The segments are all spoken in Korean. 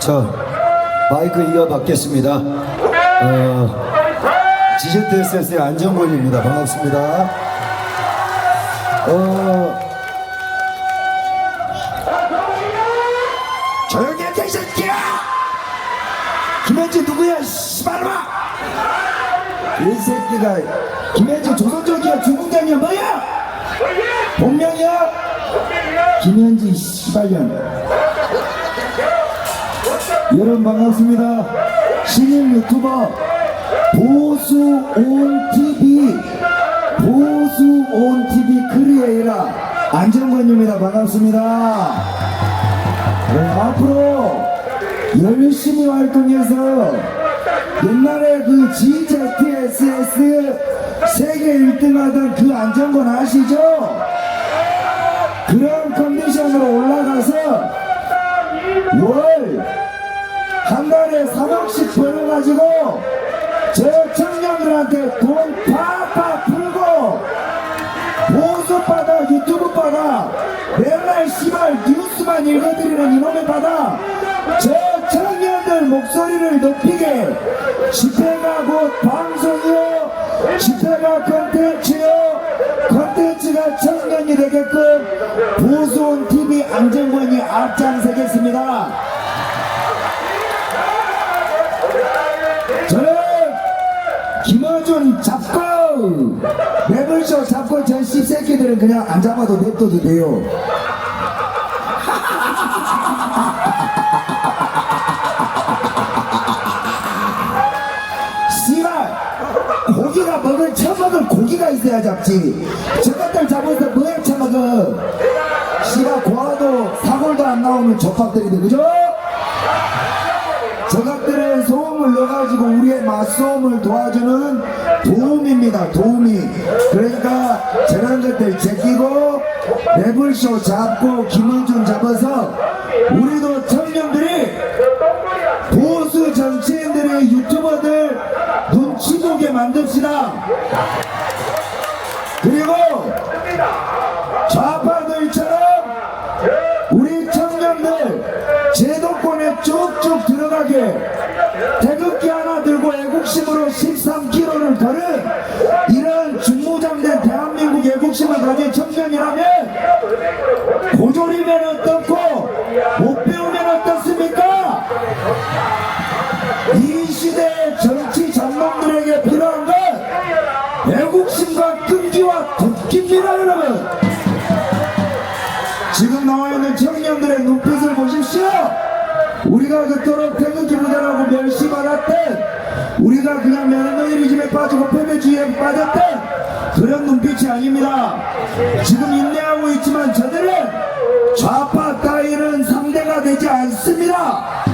자, 마이크 이어받겠습니다. 어, GZSS의 안정권입니다. 반갑습니다. 어, 조용히 해, 개새끼야! 김현지 누구야, 씨발마! 이 새끼가, 김현지 조선조기야, 중공장이야, 뭐야? 본명이야? 김현지, 씨발년. 여러분 반갑습니다. 신인 유튜버 보수온 TV 보수온 TV 크리에이라 안정권입니다. 반갑습니다. 네, 앞으로 열심히 활동해서 옛날에 그 GZSS 세계 1등 하던 그 안정권 아시죠? 그런 컨디션으로 올라가서 월 한 달에 3억씩 벌어가지고 저 청년들한테 돈 팍팍 풀고 보수 받아 유튜브 받아 맨날 씨발 뉴스만 읽어드리는 이놈의 받아 저 청년들 목소리를 높이게 집회가 곧 방송이요. 집회가 컨텐츠요. 컨텐츠가 청년이 되게끔 보수온 TV 안정권이 앞장서겠습니다 저는 김어준 잡고! 매블쇼 잡고 저 씹새끼들은 그냥 안 잡아도 냅둬도 돼요. 씨발 고기가 먹을 처먹을 고기가 있어야 잡지. 저것들 잡아서 뭐해 처먹어? 씨발 고아도 사골도 안 나오는 족밥들이네 그죠? 소음을 넣어가지고 우리의 맛소음을 도와주는 도움입니다. 도움이. 그러니까 저런 것들 제끼고 매불쇼 잡고 김원준 잡아서 우리도 청년들이 보수 정치인들의 유튜버들 눈치 보게 만듭시다. 그리고 쭉쭉 들어가게 태극기 하나 들고 애국심으로 13km를 걸은 이런 중무장된 대한민국 애국심을 가진 청년이라면 고졸이면 어떻고 못 배우면 어떻습니까? 이 시대의 정치 전문들에게 필요한 건 애국심과 끈기와 도끼입니다 우리가 그토록 태극기 부대라고 멸시받았던 우리가 그냥 며느리즘에 빠지고 패배주의에 빠졌던 그런 눈빛이 아닙니다. 지금 인내하고 있지만 저들은 좌파 따위는 상대가 되지 않습니다.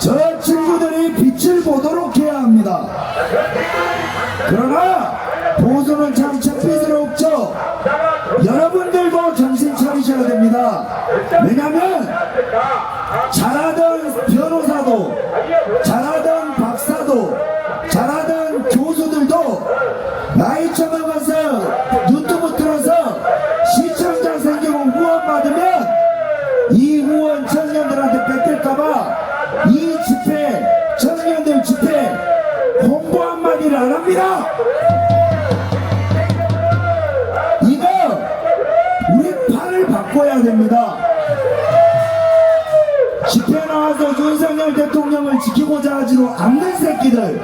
저 친구들이 빛을 보도록 해야 합니다. 그러나 보수는 참 창피스럽죠. 여러분들도 정신 차리셔야 됩니다. 왜냐면 잘하던 변호사 윤석열 대통령을 지키고자 하지도 않는 새끼들.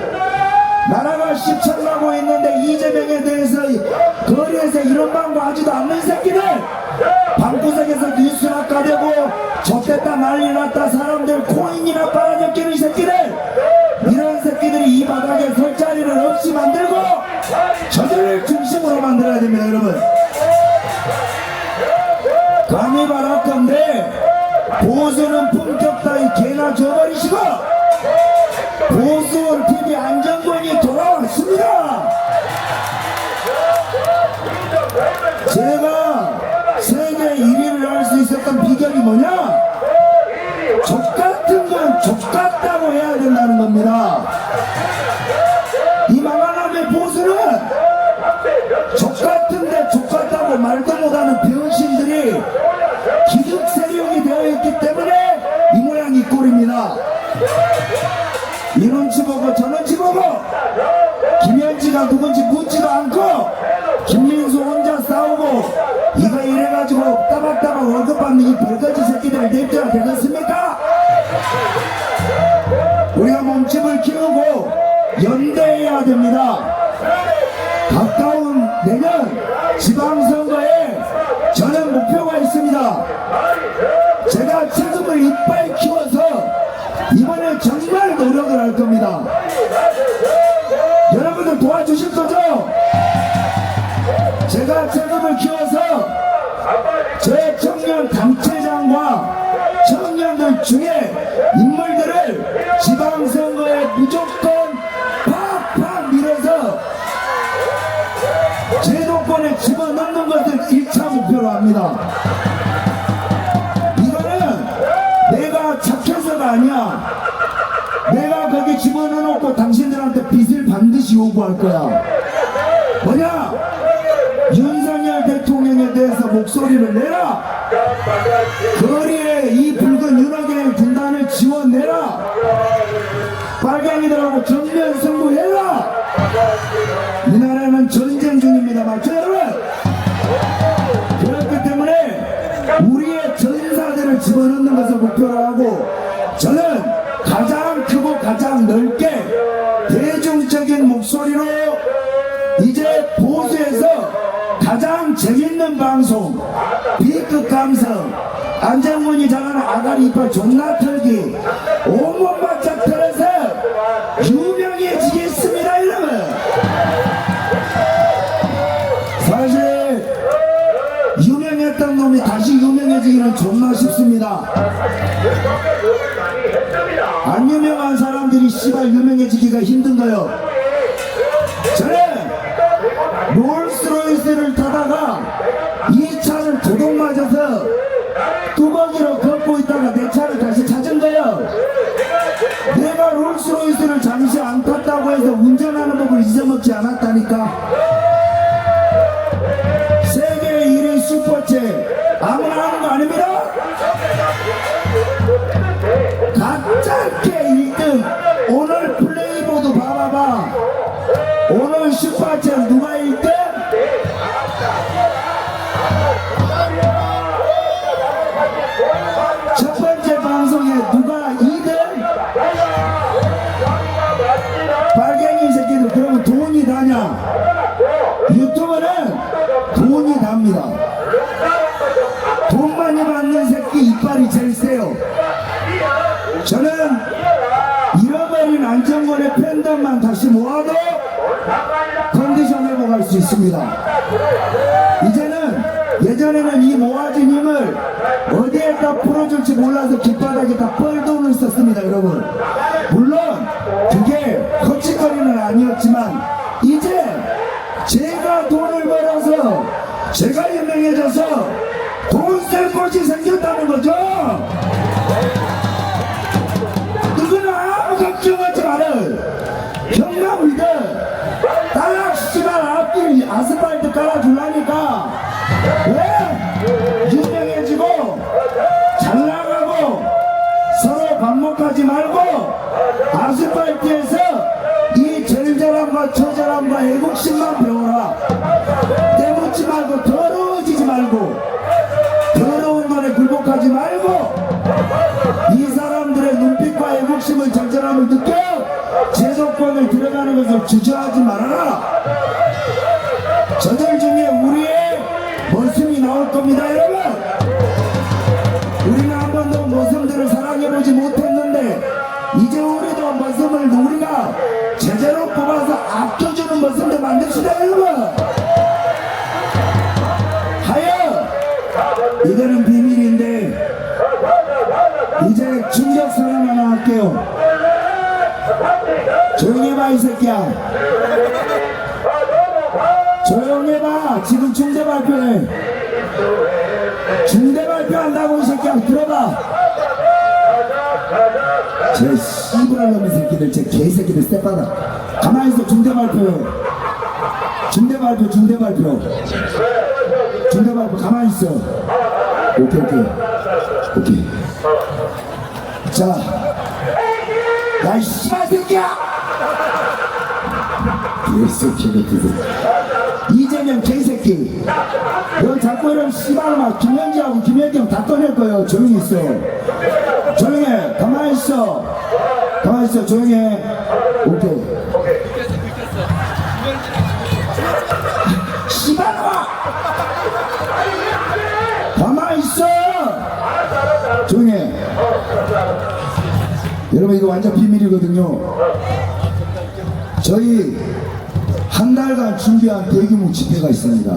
나라가 시청하고 있는데 이재명에 대해서 거리에서 이런 방구 하지도 않는 새끼들. 방구석에서 뉴스나 까대고 젖됐다 난리 났다 사람들 코인이나 빨아적기는 새끼들. 이런 새끼들이 이 바닥에 설 자리를 없이 만들고 저들을 중심으로 만들어야 됩니다 여러분. 감히 바랄 건데 보수는 품격 개나 줘버리시고 보수원 TV 안정권이 돌아왔습니다. 제가 세계 1위를 할 수 있었던 비결이 뭐냐? 족 같은 건 족 같다고 해야 된다는 겁니다 김현지가 누군지 묻지도 않고 김민수 혼자 싸우고 이거 이래가지고 따박따박 월급 받는 이 벌거지 새끼들 냅둬야 되겠습니까? 우리가 몸집을 키우고 연대해야 됩니다. 가까운 내년 지방선거에 저는 목표가 있습니다. 제가 책임을 이빨 키워서 이번에 정말 노력을 할 겁니다. 도와주실 거죠? 제가 책임을 키워서 제 청년 당체장과 청년들 중에 인물들을 지방선거에 무조건 팍팍 밀어서 제도권에 집어넣는 것을 1차 목표로 합니다. 이거는 내가 착해서가 아니야. 내가 거기 집어넣어놓고 당신들한테 빚을 반드시 요구할 거야. 뭐냐? 윤석열 대통령에 대해서 목소리를 내라. 거리에 이 붉은 윤호경 군단을 지원내라. 빨갱이들하고 정면 승부해라. 이 나라는 전쟁 중입니다. 맞죠, 여러분? 그렇기 때문에 우리의 전사들을 집어넣는 것을 목표로 하고 저는 가장 크고 가장 넓게 B급 감성 안정문이 잘하는 아가리 이빨 존나 털기. 온몸 바짝 털어서 유명해지겠습니다 여러분. 사실 유명했던 놈이 다시 유명해지기는 존나 쉽습니다. 안 유명한 사람들이 씨발 유명해지기가 힘든 거요? 저는 롤스로이스를 타다가 이 도둑 맞아서 뚜벅이로 걷고 있다가 내 차를 다시 찾은 거예요. 내가 롤스로이스를 잠시 안 탔다고 해서 운전하는 법을 잊어먹지 않았다니까. 세계 1위 슈퍼챗 아무나 하는 거 아닙니다. 가짜 이빨이 제일 세요. 저는 잃어버린 안정권의 팬덤만 다시 모아도 컨디션 회복할 수 있습니다. 이제는 예전에는 이 모아진 힘을 어디에다 풀어줄지 몰라서 깃바닥에 다 뻘돈을 썼습니다, 여러분. 물론 그게 헛짓거리는 아니었지만 이제 제가 돈을 벌어서 제가 유명해져서 돈 쓸 곳이 생겼다는 애국심만 배워라 때묻지 말고 더러워지지 말고 더러운 말에 굴복하지 말고 이 사람들의 눈빛과 애국심을 절절함을 느껴 제도권을 들어가는 것을 주저하지 말아라. 저들 중에 우리의 모습이 나올 겁니다 여러분. 우리는 한 번도 모습들을 사랑해보지 못했는데 이제 우리도 모습을 우리가 만듭시다 여러분. 하여 이거는 비밀인데 이제 충격 하나 할게요. 조용히 해봐 이 새끼야. 조용히 해봐. 지금 중대 발표해. 중대 발표한다고 이 새끼야. 들어봐. 제 씨부랄 놈의 새끼들 제 개새끼들 쎄바다 가만히 있어 중대 발표 해 중대 발표 중대 발표 중대 발표 가만히 있어 오케이 오케이 오케이 자, 야, 이 씨발 새끼야! 개새끼 같은 이재명 개새끼. 너 자꾸 이런 씨발마 김현지하고 김현경 다 꺼낼 거예요. 조용히 있어. 조용히 해. 가만히 있어. 가만히 있어. 조용히 해. 오케이. 조용히 해. 여러분 이거 완전 비밀이거든요. 저희 한 달간 준비한 대규모 집회가 있습니다.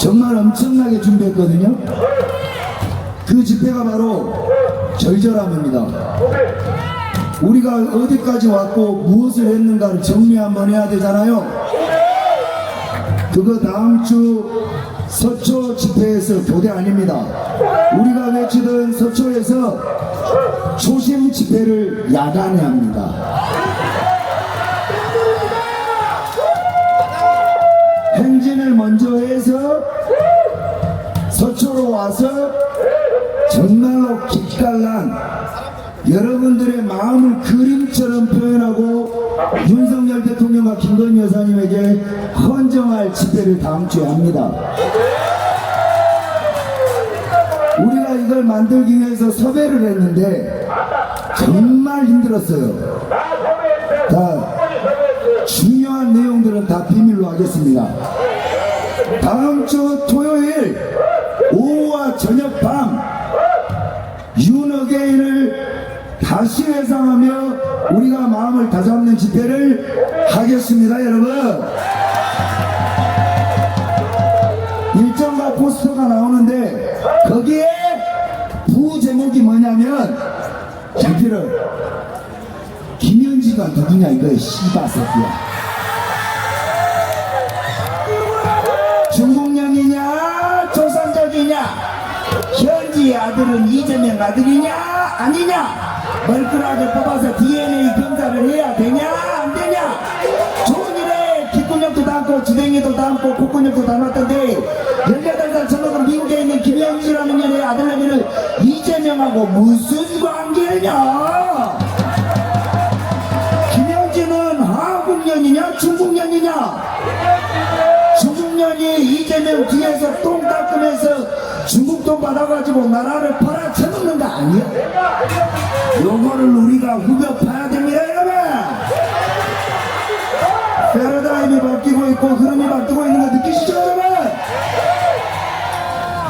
정말 엄청나게 준비했거든요. 그 집회가 바로 절절함입니다. 우리가 어디까지 왔고 무엇을 했는가를 정리 한번 해야 되잖아요. 그거 다음 주 서초 집회에서 교대 아닙니다. 우리가 외치던 서초에서 초심 집회를 야간에 합니다. 행진을 먼저 해서 서초로 와서 정말로 기깔난 여러분들의 마음을 그림처럼 표현하고 윤석열 대통령과 김건희 여사님에게 헌정할 집회를 다음 주에 합니다. 이걸 만들기 위해서 섭외를 했는데 정말 힘들었어요. 다 중요한 내용들은 다 비밀로 하겠습니다. 다음 주 토요일 오후와 저녁 밤 윤어게인을 다시 회상하며 우리가 마음을 다잡는 집회를 하겠습니다, 여러분. 장필을 김현지가 누구냐 이거야 씨바 새끼야. 중국령이냐 조선족이냐 현지의 아들은 이재명 아들이냐 아니냐 멀쩡하게 뽑아서 DNA 검사를 해야 되냐 안 되냐. 좋은 일에 귓근육도 담고 주댕이도 담고 콧근육도 담았던데 18살 저먹은 미국에 있는 김현지라는 년의 아들내미는 이재명하고 무슨 관 계냐? 김현지는 한국년이냐 중국년이냐? 중국년이 이재명 뒤에서 똥 닦으면서 중국 돈 받아가지고 나라를 팔아쳐먹는 거 아니야? 요거를 우리가 후벼 파야 됩니다 여러분! 패러다임이 바뀌고 있고 흐름이 바뀌고 있는 거 느끼시죠 여러분?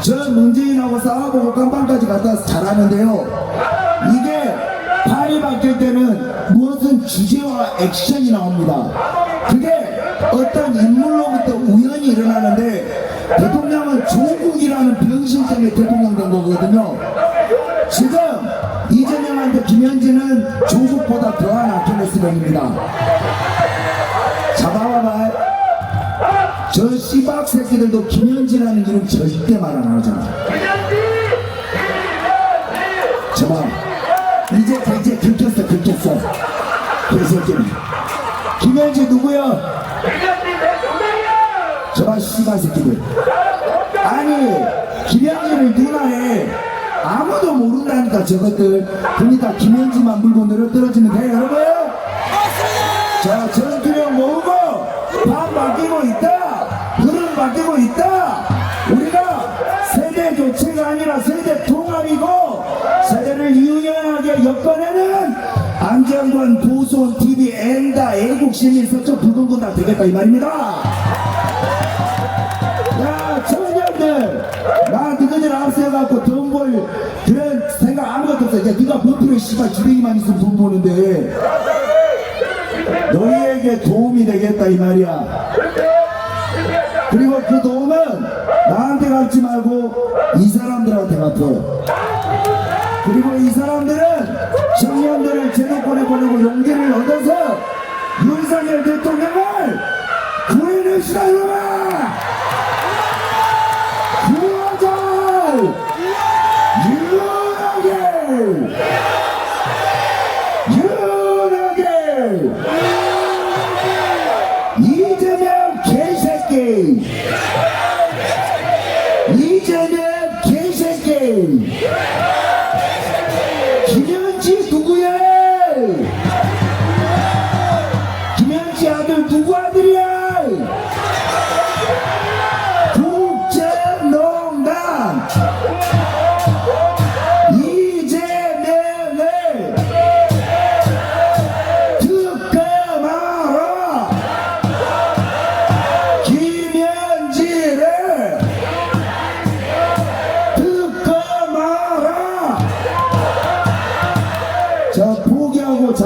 저 문재인하고 싸워보고 깜빵까지 갔다 와서 잘하는데요 이게 팔이 바뀔 때는 무엇은 주제와 액션이 나옵니다. 그게 어떤 인물로부터 우연히 일어나는데 대통령은 조국이라는 병신 때문에 대통령 된 거거든요. 지금 이재명한테 김현진은 조국보다 더한 아킬레스건입니다. 잡아봐봐. 저 씨박 새끼들도 김현진이라는 이름 절대 말 안 하잖아 긁혔어 긁혔어. 개새끼는 김현진 누구야? 저봐 씨발 새끼들. 아니 김현진을 누나해. 아무도 모른다니까 저것들. 그러니까 김현진만 물고 늘어떨어지면 돼요 여러분. 자 전투력 모으고 반 바뀌고 있다 엔다 애국시민 서쪽 붉은군 다 되겠다 이 말입니다. 야 청년들 나 너희들 앞세워갖고 돈벌 그런 생각 아무것도 없어. 야 네가 버프로 씨발 주댕이만 있으면 돈 버는데 너희에게 도움이 되겠다 이 말이야. 그리고 그 도움은 나한테 갚지 말고 이 사람들한테 갚어. 그리고 이 사람들은 청년들을 제도권에 보내고 용기를 얻어서 윤석열 대통령을 구해내시다 이놈아 구하자 유나게 유나게 이재명 개새끼 이재명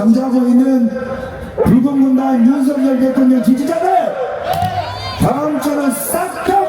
잠자고 있는 붉은 군단 윤석열 대통령 지지자들! 다음 주는 싹다